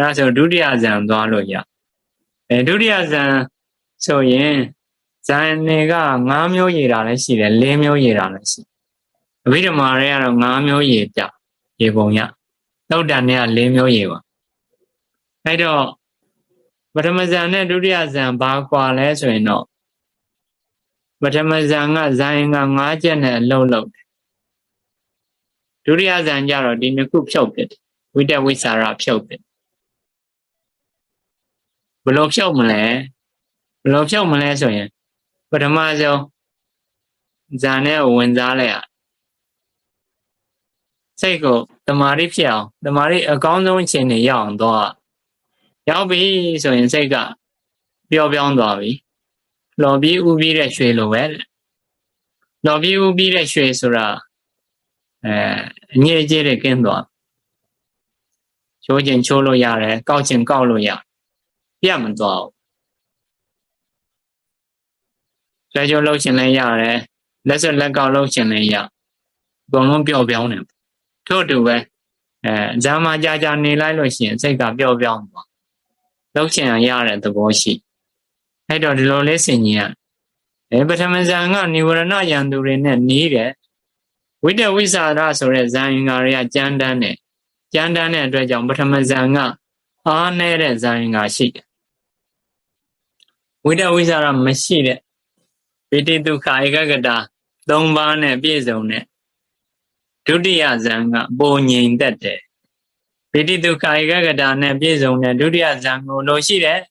အဲဒါဆိုဒုတိယဇန်သွားလို့ရအဲဒုတိယဇန်ဆိုရင်ဇန်တွေက9မျိုးရေတာလည်းရှိတယ်၄မျိုးရေတာလည်းရှိအဘိဓမ္မာတွေကတော့9မျိုးရေပြရေပုံရလောက်တန်တွေက၄မျိုးရေပါအဲတော့ပထမဇန်နဲ့ဒုတိယဇန်ဘာကွာလဲဆိုရင်တော့ပထမဇန်ကဇန်က9ချက်နဲ့အလုံးလုံးတယ်ဒုတိယဇန်ကျတော့ဒီနှစ်ခုဖြုတ်ပစ်တယ်ဝိတက်ဝိစာရဖြုတ်ပစ် ယ်လိုဖြုတ်မလဲဘယ်လိုဖြုတ်မလဲဆိုရင်ပထမဆုံးဇန်နဲ့ဝင်စားလိုက်ရစိတ်ကိုတမာရီဖြစ်အောင်တမာရီအကောင်းဆုံးအချိန်နဲ့ရောက်အောင်တော့ရောက်ပြီဆိုရင်စိတ်ကပျော်ပြောင်းသွားပြီလော်ပြီးဥပြီးတဲ့ရွှေလိုပဲလော်ပြီးဥပြီးတဲ့ရွှေဆိုတာအဲအငြိအကျေးတွေကင်းသွားချိုးခြင်းချိုးလို့ရတယ်ကောက်ခြင်းကောက်လို့ရ ပြတ်မသွားဘူးလက်ကျုပ်လှုပ်ရှင်လည်းရတယ်လက်စက်လက်ကောက်လှုပ်ရှင်လည်းရအကုန်လုံးပျော့ပြောင်းတယ်ထို့တူပဲအဲဇာမကြာကြာနေလိုက်လို့ရှိရင်စိတ်ကပျော့ပြောင်းသွားလှုပ်ရှင်ရတဲ့သဘောရှိအဲ့တော့ဒီလိုလေးစင်ကြီးကအဲပထမဇန်ကနိဝရဏယံသူတွေနဲ့နေတယ်ဝိတဝိစာရဆိုတဲ့ဇန်ငါတွေကကြမ်းတမ်းတယ်ကြမ်းတမ်းတဲ့အတွက်ကြောင့်ပထမဇန်ကအားနည်းတဲ့ဇန်ငါရှိတယ် ဝိတ္တဝိสารမရှိတဲ့ပိဋိဒုက္ခဧကဂတ၃ပါးနဲ့ပြည့်စုံတဲ့ဒုတိယဇန်ကပုံငြိမ်သက်တယ်ပိဋိဒုက္ခဧကဂတနဲ့ပြည့်စုံတဲ့ဒုတိယဇန်ကိုလို့ရှိတယ်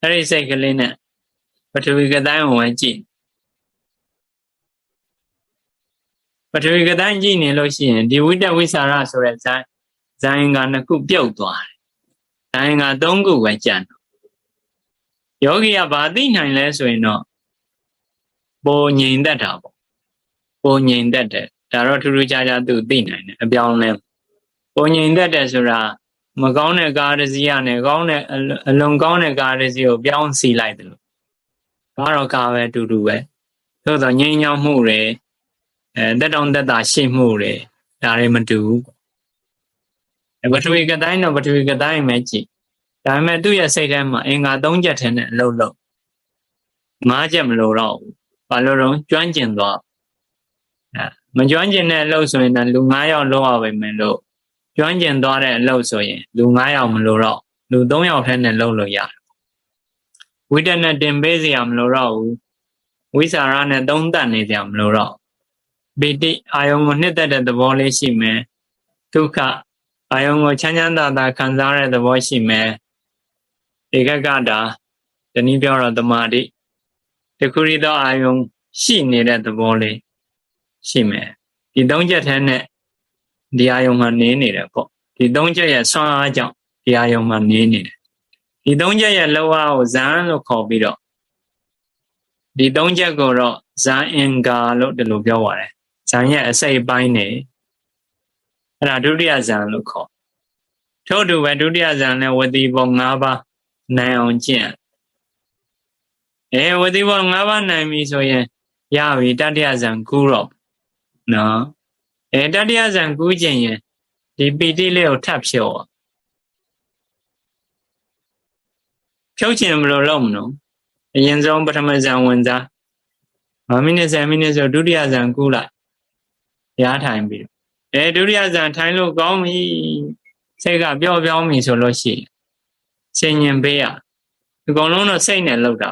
အဲ့ဒီစိတ်ကလေးနဲ့ပထဝီကတိုင်းဝင်ကြည့်ပထဝီကတိုင်းကြည့်နေလို့ရှိရင်ဒီဝိတ္တဝိสารဆိုတဲ့ဇန်ဇန်ကနှစ်ခုပြုတ်သွားတယ်ဇန်ကသုံးခုပဲကျန်တော့ယော ဂီကဘာသိနိုင်လဲဆိုရင်တော့ပုံငြိမ်သက်တာပေါ့ပုံငြိမ်သက်တယ်ဒါတော့ထူးထူးခြားခြားသူသိနိုင်တယ်အပြောင်းလဲပုံငြိမ်သက်တယ်ဆိုတာမကောင်းတဲ့ကားတစ်စီးရနဲ့ကောင်းတဲ့အလွန်ကောင်းတဲ့ကားတစ်စီးကိုပြောင်းစီလိုက်တယ်လို့ဘာတော့ကားပဲတူတူပဲသို့တော့ငြိမ်းချမ်းမှုတွေအဲတက်တောင်တက်တာရှိမှုတွေဒါတွေမတူဘူးအဲပထဝီကတိုင်းတော့ပထဝီကတိုင်းပဲကြည့် ဒါပေမဲ့သူ့ရဲ့စိတ်ထဲမှာအင်္ဂါ၃ချက်ထဲနဲ့အလုပ်လုပ်၅ချက်မလို့တော့ဘူးဘာလို့တော့ကျွမ်းကျင်သွားအဲမကျွမ်းကျင်တဲ့အလုပ်ဆိုရင်လည်းလူ၅ယောက်လောက်ရပါမယ်လို့ကျွမ်းကျင်သွားတဲ့အလုပ်ဆိုရင်လူ9ယောက်မလို့တော့လူ3ယောက်ထဲနဲ့လုပ်လို့ရတယ်ဝိတ္တနဲ့တင်ပေးစရာမလိုတော့ဘူးဝိสารနဲ့သုံးသတ်နေစရာမလိုတော့ပိဋိအာယုံကိုနှစ်သက်တဲ့သဘောလေးရှိမယ်ဒုက္ခအာယုံကိုချမ်းချမ်းသာသာခံစားရတဲ့သဘောရှိမယ် ဧကကတာတနည်းပြောတော့တမာတိတခုရီသောအာယုံရှိနေတဲ့သဘောလေးရှိမယ်ဒီသုံးချက်ထဲနဲ့ဒီအာယုံမှာနေနေတယ်ပေါ့ဒီသုံးချက်ရဲ့ဆွမ်းအားကြောင့်ဒီအာယုံမှာနေနေတယ်ဒီသုံးချက်ရဲ့လောအားကိုဇန်လို့ခေါ်ပြီးတော့ဒီသုံးချက်ကိုတော့ဇန်အင်္ဂါလို့ဒီလိုပြောပါတယ်ဇန်ရဲ့အစိတ်ပိုင်းနေအဲ့ဒါဒုတိယဇန်လို့ခေါ်ထို့တူပဲဒုတိယဇန်နဲ့ဝတိဘော၅ပါး နိုင်အောင်ကျင့်အဲဝတိဘော၅ပါးနိုင်ပြီဆိုရင်ရပြီတတိယဇန်ကူတော့နော်အဲတတိယဇန်ကူးခြင်းရင်ဒီပီတိလေးကိုထပ်ဖြုတ်အောင်ဖြုတ်ခြင်းမလို့လုံးမလို့အရင်ဆုံးပထမဇန်ဝင်စား5မိနစ်10မိနစ်ဆိုဒုတိယဇန်ကူးလိုက်ရားထိုင်ပြီးအဲဒုတိယဇန်ထိုင်လို့ကောင်းပြီစိတ်ကပျော့ပြောင်းပြီဆိုလို့ရှိရင် စင်ញင်ပေးရအကုန်လုံးတော့စိတ်နဲ့လောက်တာ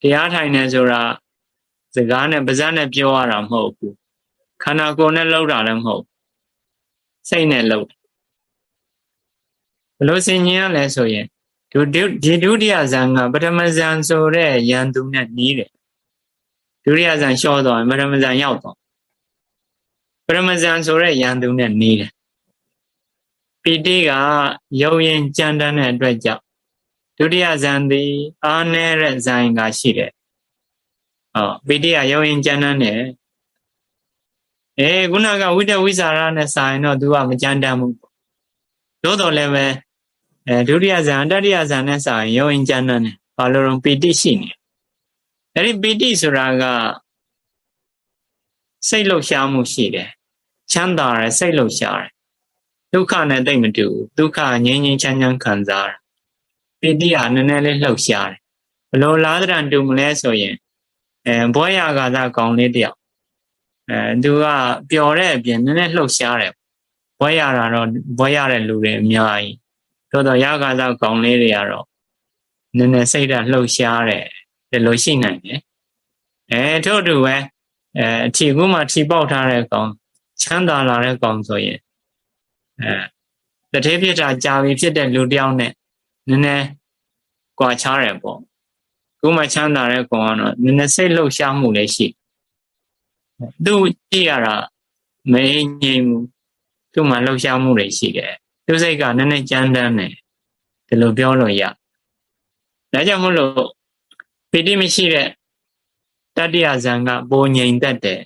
တရားထိုင်နေဆိုတာစကားနဲ့ပါးစပ်နဲ့ပြောရတာမဟုတ်ဘူးခန္ဓာကိုယ်နဲ့လှုပ်တာလည်းမဟုတ်စိတ်နဲ့လှုပ်ဘလို့စင်ញင်ရလဲဆိုရင်ဒုဒီဒုတိယဇန်ကပထမဇန်ဆိုတဲ့ယန္တုနဲ့နီးတယ်ဒုတိယဇန်လျှော့သွားရင်ပထမဇန်ရောက်သွားပထမဇန်ဆိုတဲ့ယန္တုနဲ့နီးတယ် ပီတိကယုံရင်ကြမ်းတမ်းတဲ့အတွက်ကြောင့်ဒုတိယဇန်သည်အာနဲတဲ့ဇန်ကရှိတယ်ဟောပီတိကယုံရင်ကြမ်းတမ်းတယ်အဲခုနကဝိတဝိဇာရနဲ့စာရင်တော့ तू ကမကြမ်းတမ်းဘူးသို့တော်လည်းပဲအဲဒုတိယဇန်တတိယဇန်နဲ့စာရင်ယုံရင်ကြမ်းတမ်းတယ်ဘာလို့လဲပီတိရှိနေအဲ့ဒီပီတိဆိုတာကစိတ်လှုပ်ရှားမှုရှိတယ်ချမ်းသာတယ်စိတ်လှုပ်ရှားတယ် ဒုက္ခနဲ့တိတ်မတူဘူးဒုက္ခငြိမ်းငြိမ်းချမ်းချမ်းခံစားတာပိဋိကနည်းနည်းလေးလှုပ်ရှားတယ်ဘလို့လားတရံတူမလဲဆိုရင်အဲဘွဲရကာသကောင်းလေးတယောက်အဲသူကပျော်တဲ့အပြင်နည်းနည်းလှုပ်ရှားတယ်ဘွဲရတာတော့ဘွဲရတဲ့လူတွေအများကြီးသို့တော့ရကာသကောင်းလေးတွေကတော့နည်းနည်းစိတ်ဓာတ်လှုပ်ရှားတယ်ဒီလိုရှိနိုင်တယ်အဲထို့တူပဲအဲအထီကူမှထီပေါက်ထားတဲ့ကောင်ချမ်းသာလာတဲ့ကောင်ဆိုရင် အဲတထေးဖြစ်တာကြာပြီဖြစ်တဲ့လူတယောက်နဲ့နည်းနည်းကြွာချားတယ်ပေါ့ခုမှချမ်းသာတဲ့ကောင်ကတော့နည်းနည်းစိတ်လှုပ်ရှားမှုလည်းရှိသူကြည့်ရတာမငြိမ်ဘူးသူ့မှာလှုပ်ရှားမှုတွေရှိတယ်သူစိတ်ကနည်းနည်းကြမ်းတမ်းတယ်ဒီလိုပြောလို့ရဒါကြောင့်မလို့ပီတိမရှိတဲ့တတ္တိယဇံကပိုငြိမ်သက်တယ်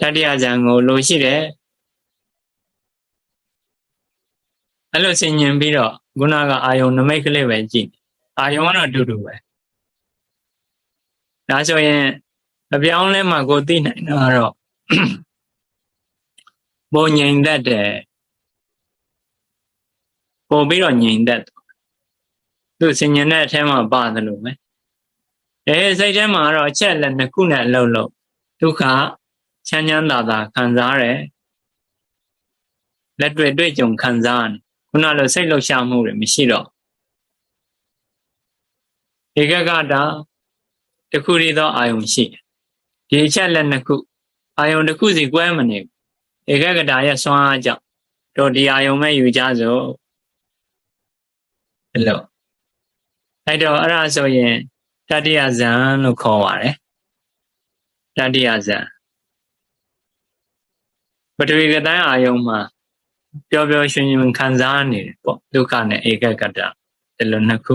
တတ္တိယဇံကိုလိုရှိတယ် အဲ့လိုဆင်ញင်ပြီးတော့ခုနကအာယုံနမိတ်ကလေးပဲကြည့်အာယုံကတော့အတူတူပဲဒါဆိုရင်အပြောင်းလဲမှာကိုသိနိုင်တာတော့ပုံငြိမ်တတ်တယ်ပို့ပြီးတော့ငြိမ်တတ်သူဆင်ញင်တဲ့အထဲမှာပါတယ်လို့ပဲအဲစိတ်ထဲမှာတော့အချက်လက်နှစ်ခုနဲ့အလုပ်လုပ်ဒုက္ခချမ်းချမ်းသာသာခံစားရတယ်လက်တွေ့တွေ့ကြုံခံစားရတယ် ခုနလိုစိတ်လှုပ်ရှားမှုတွေမရှိတော့ဧကကတာတခုရသောအာယုံရှိဒီအချက်လက်နှစ်ခုအာယုံတစ်ခုစီကွဲမနေဧကကတာရဲ့ဆွမ်းအားကြောင့်တို့ဒီအာယုံမဲ့ယူကြစို့အဲ့လိုအဲ့တော့အဲ့ဒါဆိုရင်တတိယဇံလို့ခေါ်ပါတယ်တတိယဇံပထဝီကတိုင်းအာယုံမှာ ပျော်ပျော်ရွှင်ရွှင်ခံစားနေတယ်ပေါ့ဒုက္ခနဲ့ဧကကတဒီလိုနှစ်ခု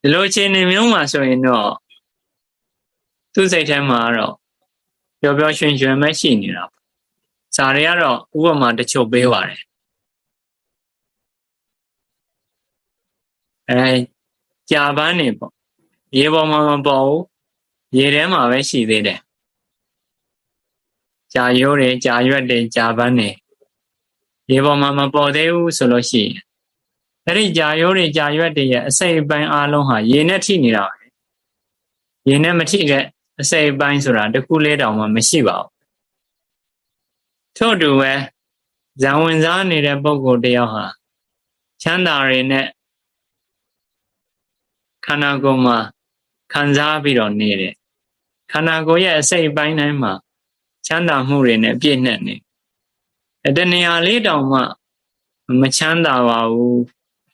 ဒီလိုအခြေအနေမျိုးမှာဆိုရင်တော့သူ့စိတ်ထဲမှာတော့ပျော်ပျော်ရွှင်ရွှင်ပဲရှိနေတာပေါ့ဇာတွေကတော့ဥပမာတချို့ပေးပါတယ်အဲကြာပန်းနေပေါ့ရေပေါ်မှာမပေါ်ဘူးရေထဲမှာပဲရှိသေးတယ် ကြာရိုးတွေကြာရွက်တွေကြာပန်းနေရေပေါ်မှာမပေါ်သေးဘူးဆိုလို့ရှိရင်အဲ့ဒီကြာရိုးတွေကြာရွက်တွေရဲ့အစိတ်အပိုင်းအလုံးဟာရေနဲ့ထိနေတာပဲရေနဲ့မထိတဲ့အစိတ်အပိုင်းဆိုတာတခုလေးတောင်မှမရှိပါဘူးထို့တူပဲဇံဝင်စားနေတဲ့ပုဂ္ဂိုလ်တယောက်ဟာချမ်းသာတွေနဲ့ခန္ဓာကိုယ်မှာခံစားပြီးတော့နေတယ်ခန္ဓာကိုယ်ရဲ့အစိတ်အပိုင်းတိုင်းမှာ ချမ်းသာမှုတွေနဲ့ပြည့်နှက်နေတဏှာလေးတောင်မှမချမ်းသာပါဘူး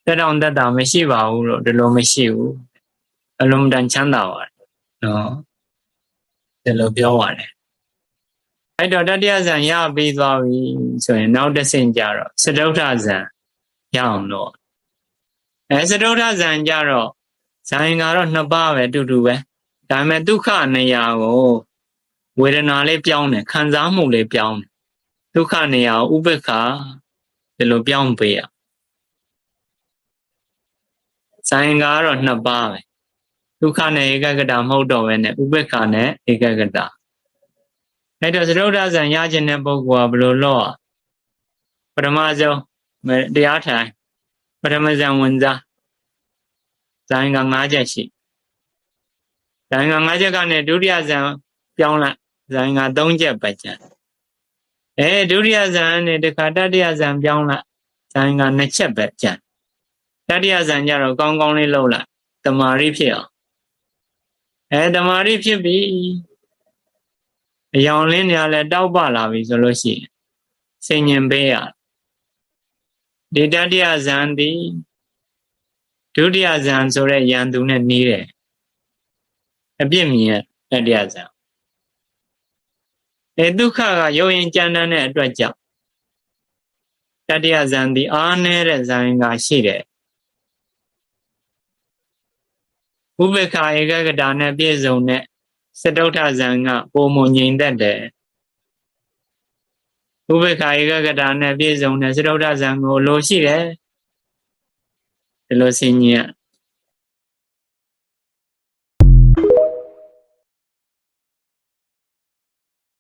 တက်တောင်တက်တာမရှိပါဘူးလို့ဒီလိုမရှိဘူးအလုံးတန်ချမ်းသာပါတယ်နော်ဒီလိုပြောပါတယ်အဲ့တော့တတိယဇံရပြီးသွားပြီဆိုရင်နောက်တစ်ဆင့်ကြတော့စတုထဇံရအောင်တော့အဲစတုထဇံကြတော့ဇာယင်ကတော့နှစ်ပါးပဲတူတူပဲဒါပေမဲ့ဒုက္ခနေရာကို ဝေဒနာလေးပြောင်းတယ်ခံစားမှုလေးပြောင်းတယ်ဒုက္ခနေရာဥပ္ပခာဒီလိုပြောင်းပေးရဇာယင်ကတော့နှစ်ပါးပဲဒုက္ခနဲ့ဧကဂတမဟုတ်တော့ပဲနဲ့ဥပ္ပခာနဲ့ဧကဂတအဲ့တော့သရုပ်ဒဇံရခြင်းတဲ့ပုဂ္ဂိုလ်ကဘယ်လိုလုပ်ပထမဆုံးတရားထိုင်ပထမဇံဝင်စားဇန်က၅ချက်ရှိဇန်က၅ချက်ကနေဒုတိယဇန် ပြောင်းလိုက်ဇန်က၃ချက်ပဲကျန်အဲဒုတိယဇန်နဲ့တခါတတိယဇန်ပြောင်းလိုက်ဇန်က၂ချက်ပဲကျန်တတိယဇန်ကျတော့ကောင်းကောင်းလေးလှုပ်လိုက်တမာရိဖြစ်အောင်အဲတမာရိဖြစ်ပြီအယောင်လင်းနေရလဲတောက်ပလာပြီဆိုလို့ရှိရင်စင်ញင်ပေးရဒီတတိယဇန်ဒီဒုတိယဇန်ဆိုတဲ့ယံသူနဲ့နီးတယ်အပြစ်မြင်တတိယဇန် အဲဒုက္ခကရုပ်ရင်ကြမ်းတမ်းတဲ့အတွက်ကြောင့်တတိယဇန်ဒီအားနည်းတဲ့ဇန်ကရှိတယ်ဥပ္ပခာဧကဂတာနဲ့ပြည့်စုံတဲ့စတုထဇန်ကပုံမငြိမ်သက်တယ်ဥပ္ပခာဧကဂတာနဲ့ပြည့်စုံတဲ့စတုထဇန်ကိုလိုရှိတယ်ဒီလိုဆင်ញင်